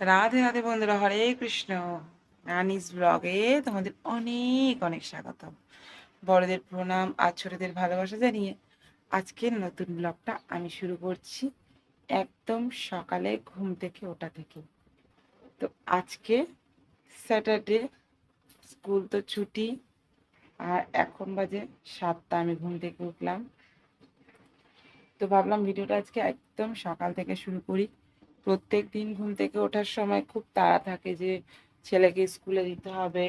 রাধে রাধে বন্ধুরা, হরে কৃষ্ণ। রানিস ব্লগে তোমাদের অনেক অনেক স্বাগত বড়দের প্রণাম আর ছোটদের ভালোবাসা জানিয়ে আজকের নতুন ব্লগটা আমি শুরু করছি একদম সকালে ঘুম থেকে ওটা থেকে। তো আজকে স্যাটারডে, স্কুল তো ছুটি, আর এখন বাজে সাতটা, আমি ঘুম থেকে উঠলাম। তো ভাবলাম ভিডিওটা আজকে একদম সকাল থেকে শুরু করি। প্রত্যেক দিন ঘুম থেকে ওঠার সময় খুব তাড়া থাকে যে ছেলেকে স্কুলে দিতে হবে।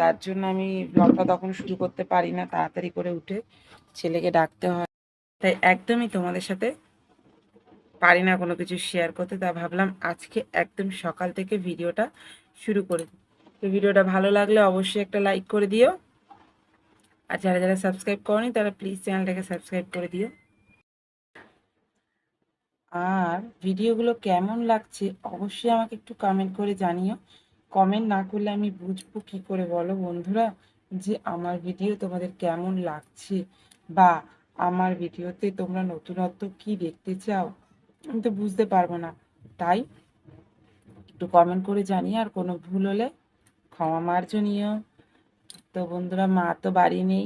তার জন্য আমি ব্লগটা তখন শুরু করতে পারি না, তাড়াতাড়ি করে উঠে ছেলেকে ডাকতে হয়। তাই একদমই তোমাদের সাথে পারি না কোনো কিছু শেয়ার করতে, তা ভাবলাম আজকে একদম সকাল থেকে ভিডিওটা শুরু করি। তো ভিডিওটা ভালো লাগলে অবশ্যই একটা লাইক করে দিও। আর যারা যারা সাবস্ক্রাইব করনি তারা প্লিজ চ্যানেলটাকে সাবস্ক্রাইব করে দিও। আর ভিডিওগুলো কেমন লাগছে অবশ্যই আমাকে একটু কমেন্ট করে জানিও। কমেন্ট না করলে আমি বুঝব কি করে বলো বন্ধুরা? যে আমার ভিডিও তোমাদের কেমন লাগছে? বা আমার ভিডিওতে তোমরা নতুনত্ব কি দেখতে চাও? আমি তো বুঝতে পারব না। তাই একটু কমেন্ট করে জানিয়ে আর কোনো ভুল হলে ক্ষমা মার্জনীয় তো বন্ধুরা, মা তো বাড়ি নেই।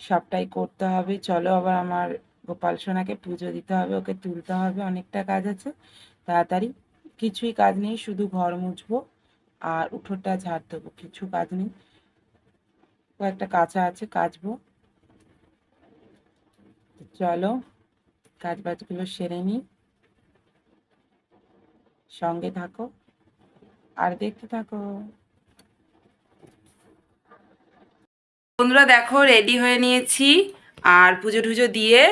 সবটাই করতে হবে। চলো আবার আমার গোপাল সোনাকে পুজো দিতে হবে, ওকে তুলতে হবে, অনেকটা কাজ আছে। তাড়াতাড়ি কিছুই কাজ নেই, শুধু ঘর মুছবো আর উঠোনটা ঝাড় দেবো, কিছু কাজ নেই। কয়েকটা কাঁচা আছে, কাচবো। চলো কাজ বাজগুলো সেরে নিই। সঙ্গে থাকো, আর দেখতে থাকো। বন্ধুরা দেখো, রেডি হয়ে নিয়েছি। আর পুজো টুজো দিয়ে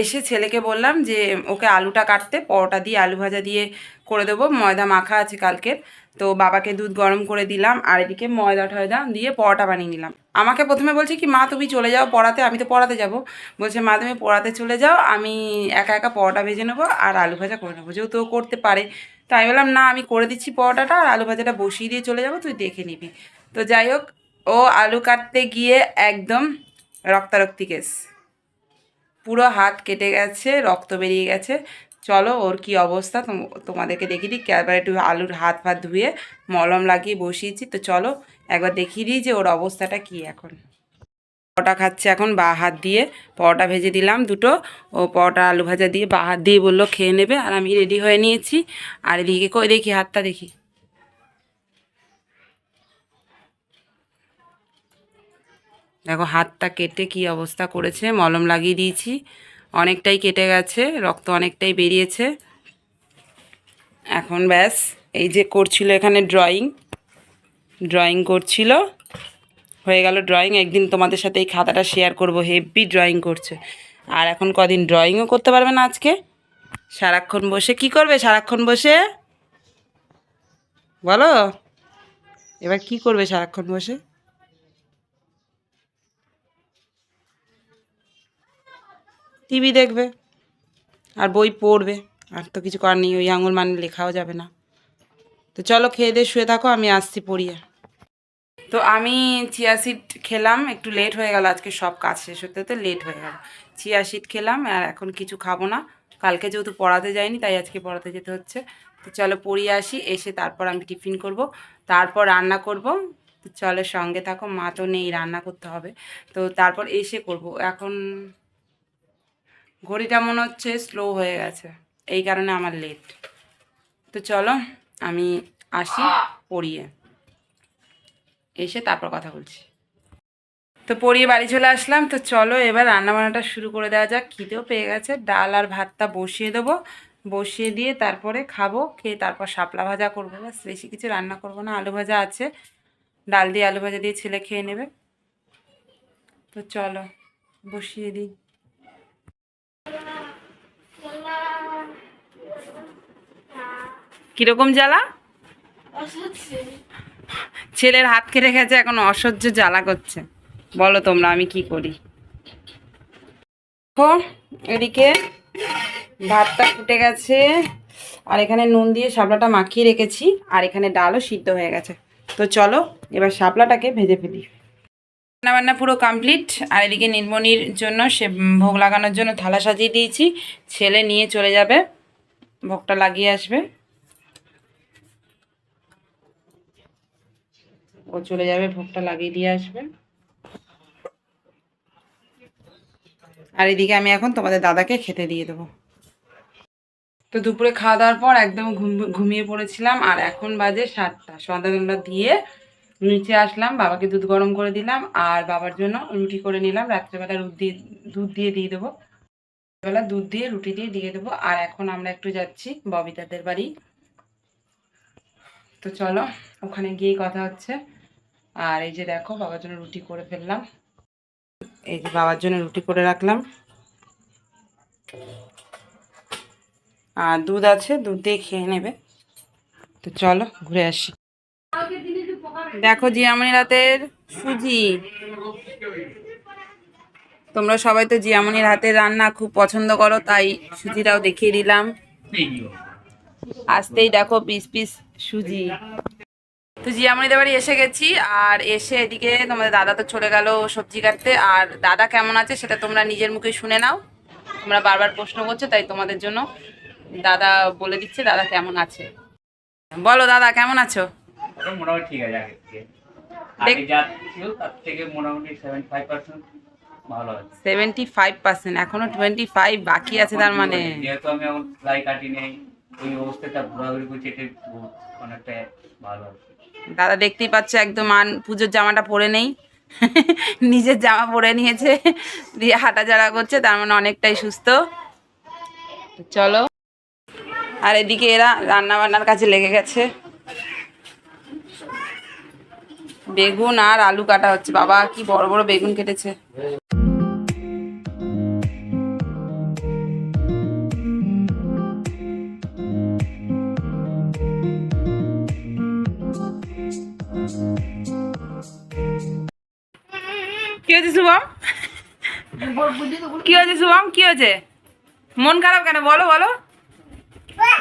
এসে ছেলেকে বললাম যে, ওকে আলুটা কাটতে, পরোটা দিয়ে আলু ভাজা দিয়ে করে দেবো, ময়দা মাখা আছে কালকের। তো বাবাকে দুধ গরম করে দিলাম, আর এদিকে ময়দা টয়দা দিয়ে পরোটা বানিয়ে নিলাম। আমাকে প্রথমে বলছে কি, মা, তুমি চলে যাও পড়াতে, আমি তো পড়াতে যাব। বলছে, মা, তুমি পড়াতে চলে যাও, আমি একা একা পরোটা ভেজে নেব আর আলু ভাজা করে নেব, যেহেতু করতে পারে। তো আমি বললাম, না, আমি করে দিচ্ছি পরোটাটা আর আলু ভাজাটা বসিয়ে দিয়ে চলে যাব, তুই দেখে নিবি। তো যাই হোক, ও আলু কাটতে গিয়ে একদম রক্তারক্তি কেস। পুরো হাত কেটে গেছে, রক্ত বেরিয়ে গেছে। চলো ওর কি অবস্থা তোম- তোমাদেরকে দেখিয়ে দিই। একবার একটু আলুর হাত ফাত ধুয়ে মলম লাগিয়ে বসিয়েছি। তো চলো একবার দেখিয়ে দিই যে ওর অবস্থাটা কি এখন। পরোটা খাচ্ছে এখন বা হাত দিয়ে। পরোটা ভেজে দিলাম দুটো। ও পরোটা আলু ভাজা দিয়ে বা হাত দিয়ে বলল খেয়ে নেবে। আর আমি রেডি হয়ে নিয়েছি। আর এদিকে কই দেখি হাতটা দেখি। দেখো, হাতটা কেটে কি অবস্থা করেছে? মলম লাগিয়ে দিয়েছি। অনেকটাই কেটে গেছে, রক্ত অনেকটাই বেরিয়েছে। এখন ব্যাস, এই যে করছিল এখানে ড্রয়িং ড্রয়িং করছিল। হয়ে গেল ড্রয়িং একদিন তোমাদের সাথে এই খাতাটা শেয়ার করব হেভি ড্রয়িং করছে। আর এখন কদিন ড্রয়িংও করতে পারবে না আজকে? সারাক্ষণ বসে কি করবে? সারাক্ষণ বসে? বলো। এবার কি করবে সারাক্ষণ বসে? টিভি দেখবে, আর বই পড়বে, আর তো কিছু করার নেই, ওই আঙুল মানে লেখাও যাবে না। তো চলো খেয়ে দিয়ে শুয়ে থাকো, আমি আসছি পড়িয়ে। তো আমি চিয়া সিড খেলাম, একটু লেট হয়ে গেল, আজকে সব কাজ শেষ হতে হতে লেট হয়ে গেল। চিয়া সিড খেলাম, আর এখন কিছু খাব না। কালকে যেহেতু পড়াতে যাইনি, তাই আজকে পড়াতে যেতে হচ্ছে। তো চলো পড়িয়ে আসি, এসে তারপর আমি টিফিন করব, তারপর রান্না করব। তো চলো সঙ্গে থাকো, মা তো নেই, রান্না করতে হবে। তো তারপর এসে করব। এখন ঘড়িটা মনে হচ্ছে স্লো হয়ে গেছে। এই কারণে আমার লেট তো চলো, আমি আসি পড়িয়ে। এসে তারপর কথা বলছি। তো পড়িয়ে বাড়ি চলে আসলাম। তো চলো, এবার রান্নাবান্নাটা শুরু করে দেওয়া যাক। খিদেও পেয়ে গেছে। ডাল আর ভাতটা বসিয়ে দেবো। বসিয়ে দিয়ে তারপরে খাব, খেয়ে তারপর শাপলা ভাজা করব। ব্যাস, বেশি কিছু রান্না করব না। আলু ভাজা আছে। ডাল দিয়ে আলু ভাজা দিয়ে ছেলে খেয়ে নেবে। তো চলো, বসিয়ে দিই। কীরকম জ্বালা? ছেলের হাত কেটে গেছে এখন অসহ্য জ্বালা করছে। বলো তোমরা আমি কি করি? দেখো এদিকে ভাতটা ফুটে গেছে আর এখানে নুন দিয়ে শাপলাটা মাখিয়ে রেখেছি আর এখানে ডালও সিদ্ধ হয়ে গেছে। তো চলো এবার শাপলাটাকে ভেজে ফেলি। রান্নাবান্না পুরো কমপ্লিট আর এদিকে নীলমণির জন্য সে ভোগ লাগানোর জন্য থালা সাজিয়ে দিয়েছি। ছেলে নিয়ে চলে যাবে ভোগটা লাগিয়ে আসবে। ও চলে যাবে, ভোগটা লাগিয়ে দিয়ে আসবে। আর এদিকে আমি এখন তোমাদের দাদাকে খেতে দিয়ে দেবো। তো দুপুরে খাওয়া দাওয়ার পর একদম ঘুম- ঘুমিয়ে পড়েছিলাম, আর এখন বাজে সাতটা। সন্ধ্যাবেলা দিয়ে নিচে আসলাম, বাবাকে দুধ গরম করে দিলাম, আর বাবার জন্য রুটি করে নিলাম। রাত্রেবেলা দুধ দিয়ে দুধ দিয়ে দিয়ে দেবো। বেলা দুধ দিয়ে, রুটি দিয়ে দিয়ে দেবো। আর এখন আমরা একটু যাচ্ছি ববিতাদের বাড়ি। তো চলো, ওখানে গিয়েই কথা হচ্ছে। আর এই যে দেখো বাবার জন্য রুটি করে ফেললাম। এই যে বাবার জন্য রুটি করে রাখলাম। আর দুধ আছে দুধ দিয়ে খেয়ে নেবে। তো চলো ঘুরে আসি। দেখো জিয়ামণি রাতের সুজি। তোমরা সবাই তো জিয়ামণির হাতের রান্না খুব পছন্দ করো তাই সুজিটাও দেখিয়ে দিলাম। আসতেই দেখো পিস পিস সুজি। তো জিয়ামণিদের বাড়ি এসে গেছি আর এসে এদিকে তোমাদের দাদা তো চলে গেল সবজি কাটতে আর দাদা কেমন আছে সেটা তোমরা নিজের মুখে শুনে নাও। তোমরা বারবার প্রশ্ন করছ তাই তোমাদের জন্য দাদা বলে দিচ্ছে দাদা কেমন আছে। বলো দাদা কেমন আছো? মোটামুটি ঠিক আছে আগে যা ছিল তার থেকে মোটামুটি সেভেন্টি ফাইভ পার্সেন্ট ভালো আছে। সেভেন্টি ফাইভ পার্সেন্ট এখনও টোয়েন্টি ফাইভ বাকি আছে তার মানে। যেহেতু আমি এখন সেলাই কাটি নেই ওই অবস্থাটা ঘোরাঘুরি করছি, এটা অনেকটা ভালো দাদা দেখতেই পাচ্ছে একদম আন পুজোর জামাটা পরে নেই। নিজের জামা পরে নিয়েছে, দিয়ে হাঁটাচলা করছে, তার মানে অনেকটাই সুস্থ। চলো। আর এদিকে এরা রান্না বান্নার কাছে লেগে গেছে। বেগুন আর আলু কাটা হচ্ছে। বাবা, কি বড় বড় বেগুন কেটেছে। কি হয়েছে শুভম? কি হয়েছে? মন খারাপ কেন? বলো বলো।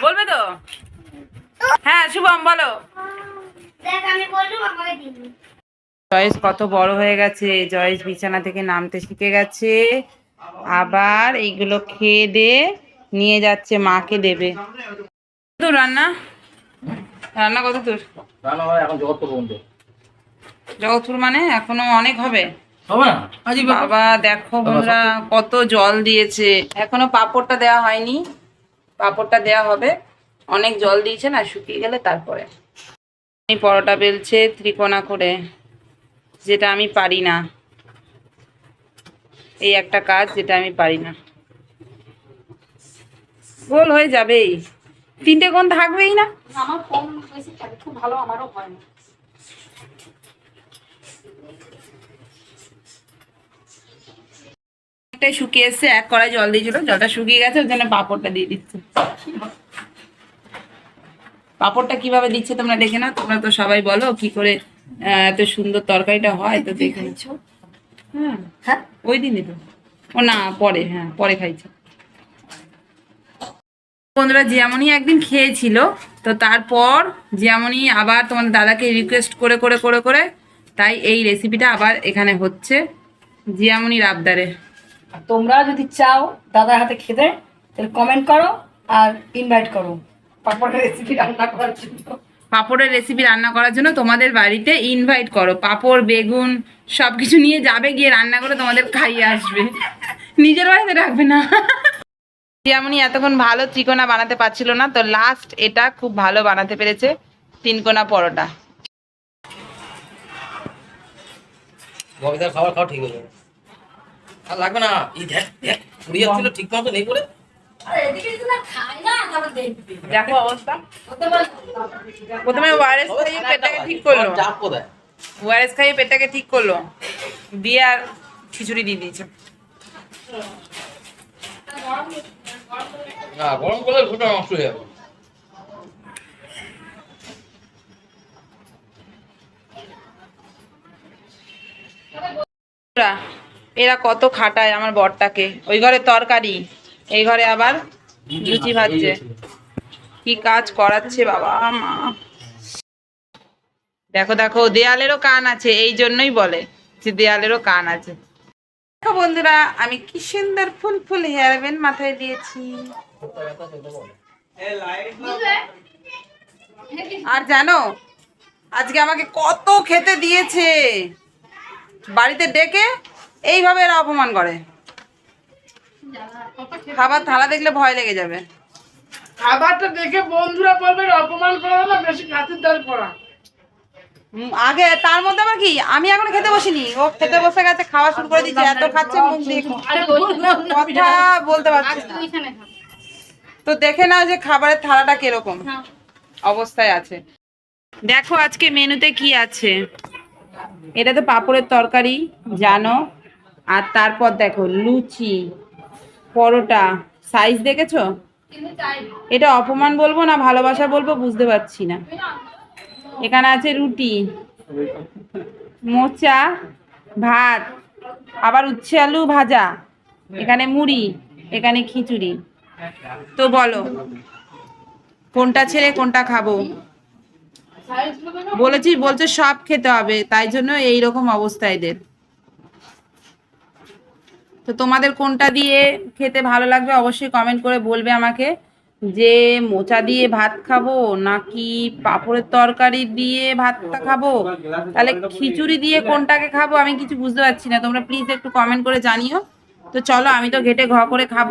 বলবে তো? হ্যাঁ শুভম বলো। জয়েশ কত বড় হয়ে গেছে। জয়েশ বিছানা থেকে নামতে শিখে গেছে। আবার এইগুলো খেয়ে দিয়ে নিয়ে যাচ্ছে মাকে দেবে। দূর রান্না? রান্না কত দূর? জগৎপুর মানে এখনও অনেক হবে? বাবা দেখো বন্ধুরা কত জল দিয়েছে। এখনও পাঁপড়টা দেওয়া হয়নি। পাঁপড়টা দেওয়া হবে। অনেক জল দিয়েছে না শুকিয়ে গেলে তারপরে। পরোটা বেলছে ত্রিকোণা করে যেটা আমি পারি না। এই একটা কাজ যেটা আমি পারি না। গোল হয়ে যাবেই। তিনটে কোণ থাকবেই না? আমার কম বেশি থাকে খুব ভালো আমারও হয় না। অনেকটাই শুকিয়ে এসছে এক কড়াই জল দিয়েছিল জলটা শুকিয়ে গেছে ওর জন্য পাঁপড়টা দিয়ে দিচ্ছে। পাঁপড়টা কীভাবে দিচ্ছে তোমরা দেখে না তোমরা তো সবাই বলো কি করে এত সুন্দর তরকারিটা হয় তো দেখে নিচ্ছো হ্যাঁ? ওই দিনই তো ও না পরে হ্যাঁ পরে খাইছে। বন্ধুরা জিয়ামণি একদিন খেয়েছিল তো তারপর জিয়ামণি আবার তোমাদের দাদাকে রিকোয়েস্ট করে করে করে করে তাই এই রেসিপিটা আবার এখানে হচ্ছে। জিয়ামণির আবদারে। আর তোমরা যদি চাও দাদার হাতে খেতে তাহলে কমেন্ট করো আর ইনভাইট করো। পাপড়ের রেসিপি রান্না করার জন্য। পাঁপড়ের রেসিপি রান্না করার জন্য তোমাদের বাড়িতে ইনভাইট করো। পাঁপড় বেগুন সব কিছু নিয়ে যাবে গিয়ে রান্না করে তোমাদের খাইয়ে আসবে। নিজের বাড়িতে রাখবে না। যেমনই এতক্ষণ ভালো ত্রিকোণা বানাতে পারছিল না তো লাস্ট এটা খুব ভালো বানাতে পেরেছে তিনকোনা পরোটা। খাবার খাওয়া ঠিক হয়ে যাবে। লাগবে না। এই দেখ দেখ পুড়িয়ে যাচ্ছিল ঠিক মতো নেই বলে। দেখো। অবস্থা। প্রথমে ওয়ারেস খাইয়ে পেটটাকে ঠিক করল। ওয়ারেস খাইয়ে পেটটাকে ঠিক করল। দিয়ে আর খিচুড়ি দিয়ে দিয়েছে। না গরম করলে ঘুটা নষ্ট হয়ে যাবে। বন্ধুরা, এরা কত খাটায় আমার বরটাকে। ওই ঘরে তরকারি, এই ঘরে আবার লুচি ভাজছে। কি কাজ করাচ্ছে বাবা মা। দেখো দেখো, দেয়ালেরও কান আছে, এই জন্যই বলে যে দেয়ালেরও কান আছে। দেখো বন্ধুরা, আমি কি সুন্দর ফুল ফুল হেয়ার ব্যান্ড মাথায় দিয়েছি। আর জানো, আজকে আমাকে কত খেতে দিয়েছে। বাড়িতে ডেকে এইভাবে এরা অপমান করে। খাবার থালা দেখলে ভয় লেগে যাবে। খাবারটা দেখে বন্ধুরা বলবে অপমান করা না বেশি খাতির দার করা। আগে তার মধ্যে আবার কি? আমি এখনও খেতে বসিনি। ও খেতে বসে গেছে খাওয়া শুরু করে দিচ্ছে এত খাচ্ছে মুখ দিয়ে কথা বলতে পারছি তো দেখে নাও যে খাবারের থালাটা কীরকম। অবস্থায় আছে। দেখো আজকে মেনুতে কি আছে। এটা তো পাঁপড়ের তরকারি জানো। আর তারপর দেখো লুচি, পরোটা সাইজ দেখেছ? এটা অপমান বলব না, ভালোবাসা বলব, বুঝতে পারছি না। এখানে আছে রুটি, মোচা, ভাত, আবার উচ্ছে আলু ভাজা, এখানে মুড়ি, এখানে খিচুড়ি। তো বলো, কোনটা ছেড়ে কোনটা খাব? বলেছি, বলছে সব খেতে হবে, তাই জন্য এই রকম অবস্থা এদের। তো তোমাদের কোনটা দিয়ে খেতে ভালো লাগবে অবশ্যই কমেন্ট করে বলবে আমাকে। যে মোচা দিয়ে ভাত খাব নাকি পাঁপড়ের তরকারি দিয়ে ভাতটা খাব? তাহলে খিচুড়ি দিয়ে কোনটাকে খাব? আমি কিছু বুঝতে পারছি না। তোমরা প্লিজ একটু কমেন্ট করে জানিও। তো চলো, আমি তো ঘেটে ঘ করে খাব।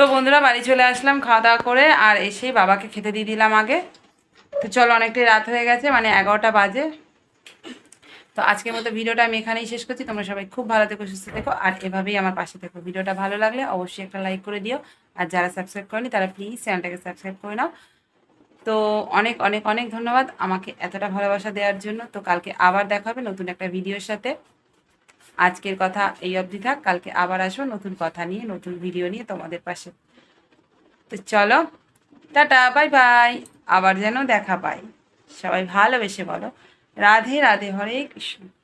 তো বন্ধুরা, বাড়ি চলে আসলাম খাওয়া দাওয়া করে, আর এসেই বাবাকে খেতে দিয়ে দিলাম আগে। তো চলো, অনেকটাই রাত হয়ে গেছে মানে এগারোটা বাজে। তো আজকের মতো ভিডিওটা আমি এখানেই শেষ করছি। তোমরা সবাই খুব ভালো থেকো, সুস্থ থেকো, আর এভাবেই আমার পাশে থেকো। ভিডিওটা ভালো লাগলে অবশ্যই একটা লাইক করে দিও, আর যারা সাবস্ক্রাইব করেনি, তারা প্লিজ চ্যানেলটাকে সাবস্ক্রাইব করে নাও। তো অনেক অনেক অনেক ধন্যবাদ আমাকে এতটা ভালোবাসা দেওয়ার জন্য। তো কালকে আবার দেখা হবে নতুন একটা ভিডিওর সাথে। আজকের কথা এই অবধি থাক। কালকে আবার আসো নতুন কথা নিয়ে, নতুন ভিডিও নিয়ে তোমাদের পাশে। তো চলো, টাটা বাই বাই আবার যেন দেখা পাই। সবাই ভালোবেসে বলো। রাধে রাধে, হরে কৃষ্ণ।